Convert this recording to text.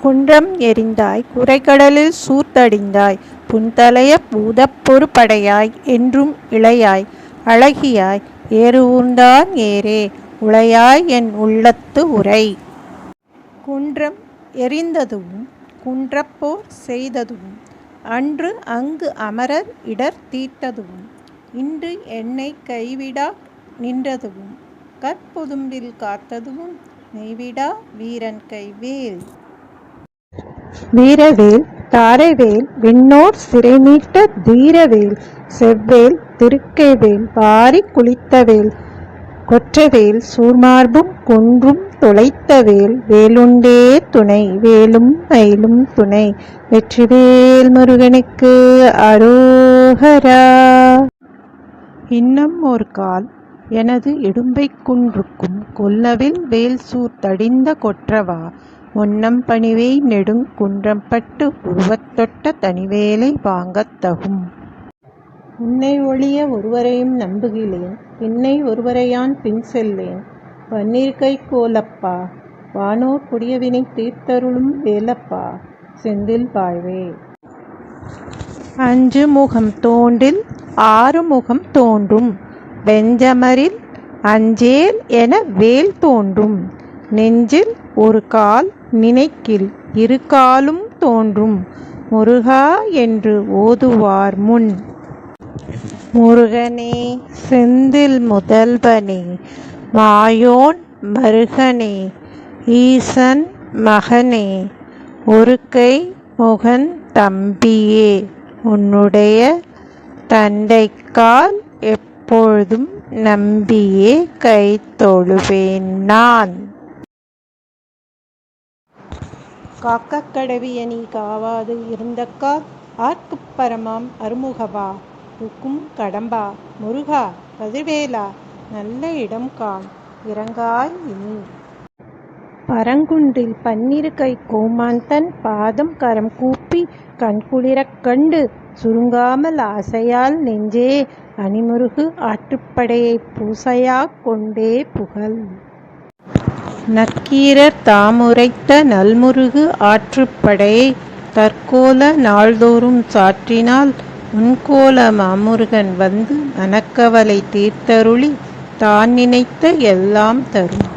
குன்றம் எறிந்தாய் குறைகடலில் சூர்த்தடிந்தாய் புன்தலைய பூதப்பொரு படையாய் என்றும் இளையாய் அழகியாய் ஏறு ஊர்ந்தான் ஏறே உளையாய் என் உள்ளத்து உரை. குன்றம் எரிந்ததும் குன்றப்போர் செய்ததும் அன்று அங்கு அமரர் இடர் தீர்த்ததும் இன்று என்னை கைவிடா நின்றதும் கற்பொதும்பில் காத்ததும் நெய்விடா வீரன் கைவேல் வீரவேல் தாரைவேல் விண்ணோர் சிறைமீட்ட தீரவேல் செவ்வேல் திருக்கைவேல் பாரி குளித்தவேல் கொற்றவேல் சூர்மார்பும் குன்றும் தொலைத்தவேல் வேலுண்டே துணை வேலும் மயிலும் துணை வெற்றிவேல் முருகனுக்கு அரோகரா. இன்னும் ஒரு கால் எனது இடும்பைக் குன்றுக்கும் கொல்லவில் வேல் சூர்த்தடிந்த கொற்றவா? முன்னம் பணிவை நெடுங் குன்றம்பட்டு உருவத்தொட்ட தனிவேலை வாங்கத் தகும். உன்னை ஒழிய ஒருவரையும் நம்புகிலேன் பின்னை ஒருவரையான் பின் செல்லேன். பன்னீர்கை கோலப்பா வானோர் கொடியவினை தீர்த்தருளும் வேலப்பா. செந்தில் வாழ்வே அஞ்சு முகம் தோன்றில் ஆறு முகம் தோன்றும். வெஞ்சமரில் அஞ்சேல் என வேல் தோன்றும். நெஞ்சில் ஒரு கால் நினைக்கில் இருக்காலும் தோன்றும். முருகா என்று ஓதுவார் முன். முருகனே செந்தில் முதல்வனே மாயோன் மருகனே ஈசன் மகனே ஒரு கை முகன் தம்பியே உன்னுடைய தண்டைக்கால் எப்பொழுதும் நம்பியே கை தொழுவேன் நான். காக்கக் கடவிய நீ காவாது இருந்தக்கா? ஆர்க்குப் பரமாம் அருமுகவா? உக்கும் கடம்பா? முருகா கதிர்வேலா நல்ல இடம் காம் இறங்காய் இனி. பரங்குன்றில் பன்னிரு கை கோமான் தன் பாதம் கரம் கூப்பி கண்குளிரக் கண்டு சுருங்காமல் ஆசையால் நெஞ்சே அணிமுருகு ஆற்றுப்படையை பூசையாக் கொண்டே புகழ். நக்கீரர் தாமுரைத்த நல்முருகு ஆற்றுப்படையை தற்கோல நாள்தோறும் சாற்றினால் உன்கோல மாமுருகன் வந்து மனக்கவலை தீர்த்தருளி தான் நினைத்த எல்லாம் தரும்.